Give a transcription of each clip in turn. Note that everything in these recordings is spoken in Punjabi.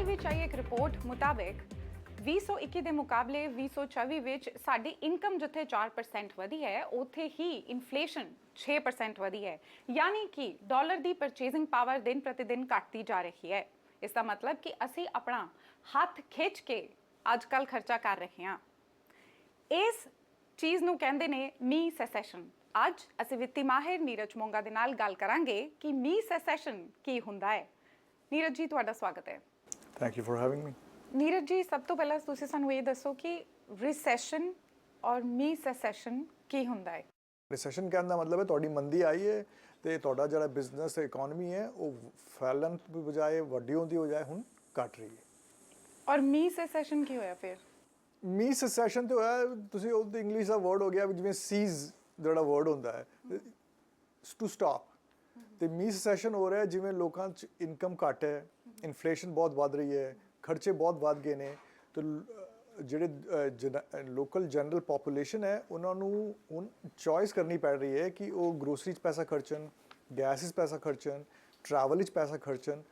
ਹਾਲ ਵਿੱਚ ਆਈ ਇੱਕ ਰਿਪੋਰਟ ਮੁਤਾਬਕ 2021 ਦੇ ਮੁਕਾਬਲੇ 2024 ਵਿੱਚ ਸਾਡੀ ਇਨਕਮ ਜਿੱਥੇ 4% ਵਧੀ ਹੈ, ਉੱਥੇ ਹੀ ਇਨਫਲੇਸ਼ਨ 6% ਵਧੀ ਹੈ। ਯਾਨੀ ਕਿ ਡਾਲਰ ਦੀ ਪਰਚੇਸਿੰਗ ਪਾਵਰ ਦਿਨ ਪ੍ਰਤੀ ਦਿਨ ਘਟਦੀ ਜਾ ਰਹੀ ਹੈ। ਇਸ ਦਾ ਮਤਲਬ ਕਿ ਅਸੀਂ ਆਪਣਾ ਹੱਥ ਖਿੱਚ ਕੇ ਅੱਜਕੱਲ ਖਰਚਾ ਕਰ ਰਹੇ ਹਾਂ। ਇਸ ਚੀਜ਼ ਨੂੰ ਕਹਿੰਦੇ ਨੇ ਮੀ ਸੈਸੈਸ਼ਨ ਅੱਜ ਅਸੀਂ ਵਿੱਤੀ ਮਾਹਿਰ ਨੀਰਜ ਮੋਂਗਾ ਦੇ ਨਾਲ ਗੱਲ ਕਰਾਂਗੇ ਕਿ ਮੀ ਸੈਸੈਸ਼ਨ ਕੀ ਹੁੰਦਾ ਹੈ। ਨੀਰਜ ਜੀ, ਤੁਹਾਡਾ ਸਵਾਗਤ ਹੈ। Thank you for having me Neeraj ji ਸਭ ਤੋਂ ਪਹਿਲਾਂ ਤੁਸੀਂ ਸਾਨੂੰ ਇਹ ਦੱਸੋ ਕਿ ਰਿਸੈਸ਼ਨ ਔਰ ਮੀ ਸੈਸੈਸ਼ਨ ਕੀ ਹੁੰਦਾ ਹੈ ਰਿਸੈਸ਼ਨ ਕਹਿਣ ਦਾ ਮਤਲਬ ਹੈ ਤੁਹਾਡੀ ਮੰਦੀ ਆਈ ਹੈ ਤੇ ਤੁਹਾਡਾ ਜਿਹੜਾ ਬਿਜ਼ਨਸ ਇਕਨੋਮੀ ਹੈ ਉਹ ਫੈਲਣ ਦੀ ਬਜਾਏ ਵੱਡੀ ਹੁੰਦੀ ਹੋ ਜਾਏ ਹੁਣ ਘਟ ਰਹੀ ਹੈ ਔਰ ਮੀ ਸੈਸੈਸ਼ਨ ਕੀ ਹੋਇਆ ਫਿਰ ਮੀ ਸੈਸੈਸ਼ਨ ਤੇ ਹੋਇਆ ਤੁਸੀਂ ਉਹ ਇੰਗਲਿਸ਼ ਦਾ ਵਰਡ ਹੋ ਗਿਆ ਜਿਵੇਂ ਸੀਜ਼ ਜਿਹੜਾ ਵਰਡ ਹੁੰਦਾ ਹੈ ਟੂ ਸਟਾਪ ਤੇ ਮੀ ਸੈਸ਼ਨ ਹੋ ਰਿਹਾ ਜਿਵੇਂ ਲੋਕਾਂ 'ਚ ਇਨਕਮ ਘੱਟ ਹੈ ਇਨਫਲੇਸ਼ਨ ਬਹੁਤ ਵੱਧ ਰਹੀ ਹੈ, ਖਰਚੇ ਬਹੁਤ ਵੱਧ ਗਏ ਨੇ, ਤੇ ਲ- ਅਹ ਜਿਹੜੇ ਲੋਕਲ ਜਨਰਲ ਪੋਪੂਲੇਸ਼ਨ ਹੈ, ਉਹਨਾਂ ਨੂੰ ਹੁਣ ਚੋਇਸ ਕਰਨੀ ਪੈ ਰਹੀ ਹੈ ਕਿ ਉਹ ਗਰੋਸਰੀ 'ਚ ਪੈਸਾ ਖਰਚਣ ਗੈਸ 'ਚ ਪੈਸਾ ਖਰਚਣ ਟਰੈਵਲ 'ਚ ਪੈਸਾ ਖਰਚਣ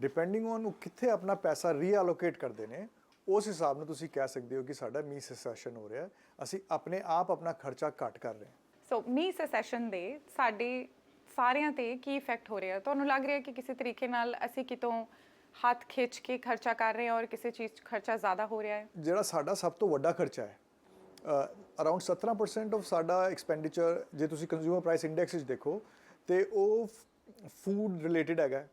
ਡਿਪੈਂਡਿੰਗ ਔਨ ਉਹ ਕਿੱਥੇ ਆਪਣਾ ਪੈਸਾ ਰੀਅਲੋਕੇਟ ਕਰਦੇ ਨੇ, ਉਸ ਹਿਸਾਬ ਨਾਲ ਤੁਸੀਂ ਕਹਿ ਸਕਦੇ ਹੋ ਕਿ ਸਾਡਾ ਮੀ ਸੈਸੈਸ਼ਨ ਹੋ ਰਿਹਾ ਅਸੀਂ ਆਪਣੇ ਆਪ ਆਪਣਾ ਖਰਚਾ ਘੱਟ ਕਰ ਰਹੇ ਹਾਂ। ਸੋ ਮੀ ਸੈਸੈਸ਼ਨ ਦੇ ਸਾਡੇ ਸਾਰਿਆਂ ਤੇ ਕੀ ਇਫੈਕਟ ਹੋ ਰਿਹਾ ਤੁਹਾਨੂੰ ਲੱਗ ਰਿਹਾ ਕਿ ਕਿਸੇ ਤਰੀਕੇ ਨਾਲ ਅਸੀਂ ਕਿਤੋਂ ਹੱਥ ਖਿੱਚ ਕੇ ਖਰਚਾ ਕਰ ਰਹੇ ਹਾਂ ਔਰ ਕਿਸੇ ਚੀਜ਼ 'ਚ ਖਰਚਾ ਜ਼ਿਆਦਾ ਹੋ ਰਿਹਾ ਹੈ ਜਿਹੜਾ ਸਾਡਾ ਸਭ ਤੋਂ ਵੱਡਾ ਖਰਚਾ ਹੈ ਅਰਾਊਂਡ 17% ਆਫ ਸਾਡਾ ਐਕਸਪੈਂਡੀਚਰ ਜੇ ਤੁਸੀਂ ਕੰਜ਼ਿਊਮਰ ਪ੍ਰਾਈਸ ਇੰਡੈਕਸ ਵਿੱਚ ਦੇਖੋ, ਤੇ ਉਹ ਫੂਡ ਰਿਲੇਟਡ ਹੈਗਾ ਹੈ।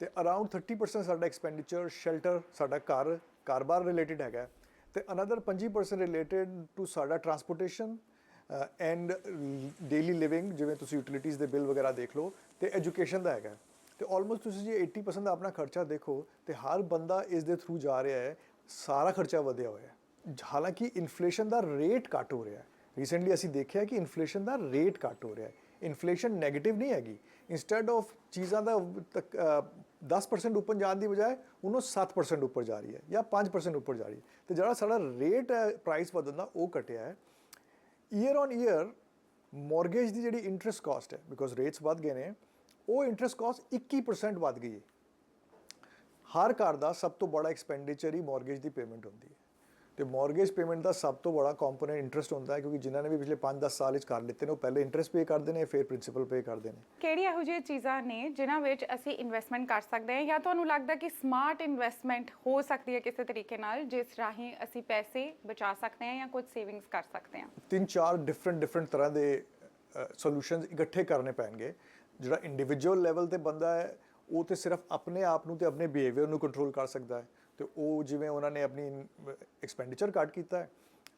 ਤੇ ਅਰਾਊਂਡ 30% ਸਾਡਾ ਐਕਸਪੈਂਡੀਚਰ ਸ਼ੈਲਟਰ ਸਾਡਾ ਘਰ, ਕਾਰੋਬਾਰ ਰਿਲੇਟਡ ਹੈਗਾ ਹੈ। ਤੇ ਅਨਦਰ 25% ਰਿਲੇਟਡ ਟੂ ਸਾਡਾ ਟਰਾਂਸਪੋਰਟੇਸ਼ਨ ਐਂਡ ਡੇਲੀ ਲਿਵਿੰਗ ਜਿਵੇਂ ਤੁਸੀਂ ਯੂਟਿਲਿਟੀਜ਼ ਦੇ ਬਿੱਲ ਵਗੈਰਾ ਦੇਖ ਲਓ ਤੇ ਐਜੂਕੇਸ਼ਨ ਦਾ ਹੈਗਾ ਹੈ। ਤੇ ਆਲਮੋਸਟ ਤੁਸੀਂ ਜੇ 80% ਦਾ ਆਪਣਾ ਖਰਚਾ ਦੇਖੋ ਤੇ ਹਰ ਬੰਦਾ ਇਸ ਦੇ ਥਰੂ ਜਾ ਰਿਹਾ ਹੈ ਸਾਰਾ ਖਰਚਾ ਵਧਿਆ ਹੋਇਆ ਹੈ। ਹਾਲਾਂਕਿ ਇਨਫਲੇਸ਼ਨ ਦਾ ਰੇਟ ਘੱਟ ਹੋ ਰਿਹਾ ਹੈ। ਰੀਸੈਂਟਲੀ ਅਸੀਂ ਦੇਖਿਆ ਕਿ ਇਨਫਲੇਸ਼ਨ ਦਾ ਰੇਟ ਘੱਟ ਹੋ ਰਿਹਾ ਹੈ। ਇਨਫਲੇਸ਼ਨ 네ਗੇਟਿਵ ਨਹੀਂ ਹੈਗੀ। ਇਨਸਟੈਡ ਆਫ ਚੀਜ਼ਾਂ ਦਾ ਤੱਕ, ਅਹ, 10% ਉੱਪਰ ਜਾਣ ਦੀ ਬਜਾਏ ਉਹਨੂੰ 7% ਉੱਪਰ ਜਾ ਰਹੀ ਹੈ ਜਾਂ 5% ਉੱਪਰ ਜਾ ਰਹੀ ਹੈ। ਤੇ ਜਿਹੜਾ ਸਾਡਾ ਰੇਟ ਹੈ ਪ੍ਰਾਈਸ ਵਧਣ ਦਾ ਉਹ ਘਟਿਆ ਹੈ। ਈਅਰ ਔਨ ਈਅਰ ਮਾਰਗੇਜ ਦੀ ਜਿਹੜੀ ਇੰਟਰਸਟ ਕਾਸਟ ਹੈ ਬਿਕੋਜ਼ ਰੇਟਸ ਵੱਧ ਗਏ ਨੇ, ਉਹ ਇੰਟਰਸਟ ਕਾਸਟ 21% ਵੱਧ ਗਈ ਹੈ। ਹਰ ਘਰ ਦਾ ਸਭ ਤੋਂ ਬੜਾ ਐਕਸਪੈਂਡੀਚਰ ਹੀ ਮਾਰਗੇਜ ਦੀ ਪੇਮੈਂਟ ਹੁੰਦੀ ਹੈ। ਤੇ ਮਾਰਗੇਜ ਪੇਮੈਂਟ ਦਾ ਸਭ ਤੋਂ ਬੜਾ ਕੰਪੋਨੈਂਟ ਇੰਟਰਸਟ ਹੁੰਦਾ ਹੈ ਕਿਉਂਕਿ ਜਿਨ੍ਹਾਂ ਨੇ ਵੀ ਪਿਛਲੇ 5-10 ਸਾਲ ਵਿੱਚ ਕਰ ਲਿੱਤੇ ਨੇ ਉਹ ਪਹਿਲੇ ਇੰਟਰਸਟ ਪੇ ਕਰਦੇ ਨੇ ਫਿਰ ਪ੍ਰਿੰਸੀਪਲ ਪੇ ਕਰਦੇ ਨੇ। ਕਿਹੜੀ ਇਹੋ ਜਿਹੀਆਂ ਚੀਜ਼ਾਂ ਨੇ ਜਿਨ੍ਹਾਂ ਵਿੱਚ ਅਸੀਂ ਇਨਵੈਸਟਮੈਂਟ ਕਰ ਸਕਦੇ ਹਾਂ? ਜਾਂ ਤੁਹਾਨੂੰ ਲੱਗਦਾ ਕਿ ਸਮਾਰਟ ਇਨਵੈਸਟਮੈਂਟ ਹੋ ਸਕਦੀ ਹੈ ਕਿਸੇ ਤਰੀਕੇ ਨਾਲ ਜਿਸ ਰਾਹੀਂ ਅਸੀਂ ਪੈਸੇ ਬਚਾ ਸਕਦੇ ਹਾਂ ਜਾਂ ਕੁਝ ਸੇਵਿੰਗਸ ਕਰ ਸਕਦੇ ਹਾਂ? ਤਿੰਨ ਚਾਰ ਡਿਫਰੈਂਟ ਡਿਫਰੈਂਟ ਤਰ੍ਹਾਂ ਦੇ ਸੋਲੂਸ਼ਨਸ ਇਕੱਠੇ ਕਰਨੇ ਪੈਣਗੇ। ਜਿਹੜਾ ਇੰਡੀਵਿਜੂਅਲ ਲੈਵਲ ਤੇ ਬੰਦਾ ਹੈ ਉਹ ਤੇ ਸਿਰਫ ਆਪਣੇ ਆਪ ਨੂੰ ਤੇ ਆਪਣੇ ਬਿਹੇਵੀਅਰ ਨੂੰ ਕੰਟਰੋਲ ਕਰ ਸਕਦਾ ਹੈ। ਤੇ ਉਹ ਜਿਵੇਂ ਉਹਨਾਂ ਨੇ ਆਪਣੀ ਐਕਸਪੈਂਡੀਚਰ ਕੱਟ ਕੀਤਾ ਹੈ,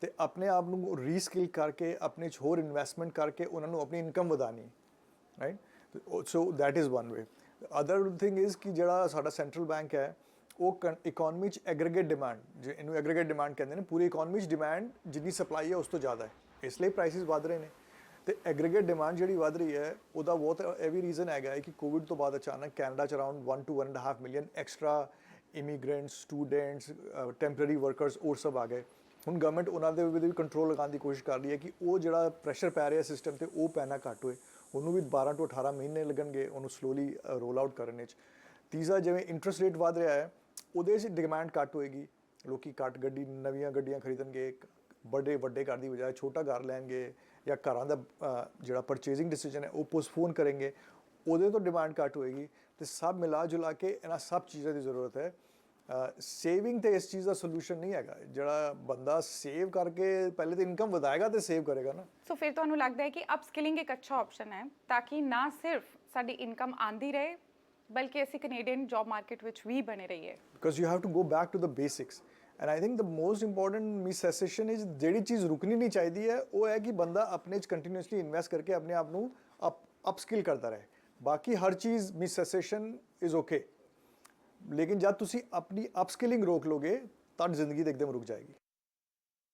ਤੇ ਆਪਣੇ ਆਪ ਨੂੰ ਰੀਸਕਿਲ ਕਰਕੇ, ਆਪਣੇ 'ਚ ਹੋਰ ਇਨਵੈਸਟਮੈਂਟ ਕਰਕੇ ਉਹਨਾਂ ਨੂੰ ਆਪਣੀ income ਵਧਾਣੀ right so that is one way other thing is ਕਿ ਜਿਹੜਾ ਸਾਡਾ ਸੈਂਟਰਲ ਬੈਂਕ ਹੈ, ਉਹ ਇਕਨੋਮੀ ਚ ਐਗਰੀਗੇਟ ਡਿਮਾਂਡ ਜੇ ਇਹਨੂੰ ਐਗਰੀਗੇਟ ਡਿਮਾਂਡ ਕਹਿੰਦੇ ਨੇ, ਪੂਰੀ ਇਕਨੋਮੀ ਚ ਡਿਮਾਂਡ ਜਿੰਨੀ ਸਪਲਾਈ ਹੈ ਉਸ ਤੋਂ ਜ਼ਿਆਦਾ ਹੈ। ਇਸ ਲਈ ਪ੍ਰਾਈਸਿਸ ਵਧ ਰਹੇ ਨੇ। ਤੇ ਐਗਰੀਗੇਟ ਡਿਮਾਂਡ ਜਿਹੜੀ ਵਧ ਰਹੀ ਹੈ, ਉਹਦਾ ਬਹੁਤ ਇਹ ਵੀ ਰੀਜ਼ਨ ਹੈਗਾ ਹੈ ਕਿ ਕੋਵਿਡ ਤੋਂ ਬਾਅਦ ਅਚਾਨਕ ਕੈਨੇਡਾ ਚ around 1 to 1.5 million extra immigrants students temporary workers ਉਹ ਸਭ ਆ ਗਏ। ਹੁਣ ਗਵਰਨਮੈਂਟ ਉਹਨਾਂ ਦੇ ਵੀ ਕੰਟਰੋਲ ਲਗਾਉਣ ਦੀ ਕੋਸ਼ਿਸ਼ ਕਰ ਰਹੀ ਹੈ ਕਿ ਉਹ ਜਿਹੜਾ ਪ੍ਰੈਸ਼ਰ ਪੈ ਰਿਹਾ ਸਿਸਟਮ ਤੇ ਉਹ ਪੈਣਾ ਘੱਟ ਹੋਏ। ਉਹਨੂੰ ਵੀ 12 ਤੋਂ 18 ਮਹੀਨੇ ਲੱਗਣਗੇ, ਉਹਨੂੰ ਸਲੋਲੀ ਰੋਲ ਆਊਟ ਕਰਨ ਵਿੱਚ। ਤੀਸਰਾ, ਜਿਵੇਂ ਇੰਟਰਸਟ ਰੇਟ ਵਧ ਰਿਹਾ ਹੈ, ਉਹਦੇ 'ਚ ਡਿਮਾਂਡ ਘੱਟ ਹੋਏਗੀ। ਲੋਕੀ ਘੱਟ ਗੱਡੀ, ਨਵੀਆਂ ਗੱਡੀਆਂ ਖਰੀਦਣਗੇ ਵੱਡੇ ਵੱਡੇ ਘਰ ਦੀ ਬਜਾਏ ਛੋਟਾ ਘਰ ਲੈਣਗੇ ਜਾਂ ਘਰਾਂ ਦਾ ਜਿਹੜਾ ਪਰਚੇਜ਼ਿੰਗ ਡਿਸੀਜਨ ਹੈ ਉਹ ਪੋਸਟਪੋਨ ਕਰਨਗੇ ਉਹਦੇ ਤੋਂ ਡਿਮਾਂਡ ਘੱਟ ਹੋਏਗੀ। ਤੇ ਸਭ ਮਿਲਾ ਜੁਲਾ ਕੇ ਇਹਨਾਂ ਸਭ ਚੀਜ਼ਾਂ ਦੀ ਜ਼ਰੂਰਤ ਹੈ। ਸੇਵਿੰਗ ਤੇ ਇਸ ਚੀਜ਼ ਦਾ ਸੋਲੂਸ਼ਨ ਨਹੀਂ ਹੈਗਾ। ਜਿਹੜਾ ਬੰਦਾ ਸੇਵ ਕਰਕੇ ਪਹਿਲੇ ਤਾਂ ਇਨਕਮ ਵਧਾਏਗਾ ਤੇ ਸੇਵ ਕਰੇਗਾ ਨਾ। ਸੋ ਫਿਰ ਤੁਹਾਨੂੰ ਲੱਗਦਾ ਹੈ ਕਿ ਅਪਸਕਿਲਿੰਗ ਇੱਕ ਅੱਛਾ ਆਪਸ਼ਨ ਹੈ ਤਾਂ ਕਿ ਨਾ ਸਿਰਫ ਸਾਡੀ ਇਨਕਮ ਆਂਦੀ ਰਹੇ ਬਲਕਿ ਅਸੀਂ ਕੈਨੇਡੀਅਨ ਜੌਬ ਮਾਰਕੀਟ ਵਿੱਚ ਵੀ ਬਣੇ ਰਹੀਏ। Because you have to go back to the basics and I think the most important miscessation is ਜਿਹੜੀ ਚੀਜ਼ ਰੁਕਣੀ ਨਹੀਂ ਚਾਹੀਦੀ ਹੈ, ਉਹ ਹੈ ਕਿ ਬੰਦਾ ਆਪਣੇ ਚ ਕੰਟੀਨਿਊਸਲੀ ਇਨਵੈਸਟ ਕਰਕੇ ਆਪਣੇ ਆਪ ਨੂੰ ਅਪ ਅਪਸਕਿਲ ਕਰਦਾ ਰਹੇ। ਬਾਕੀ ਹਰ ਚੀਜ਼ miscessation ਇਜ਼ ਓਕੇ ਲੇਕਿਨ ਜਦ ਤੁਸੀਂ ਆਪਣੀ ਅਪਸਕਿਲਿੰਗ ਰੋਕ ਲੋਗੇ ਤਾਂ ਜ਼ਿੰਦਗੀ ਤਾਂ ਇੱਕਦਮ ਰੁਕ ਜਾਏਗੀ।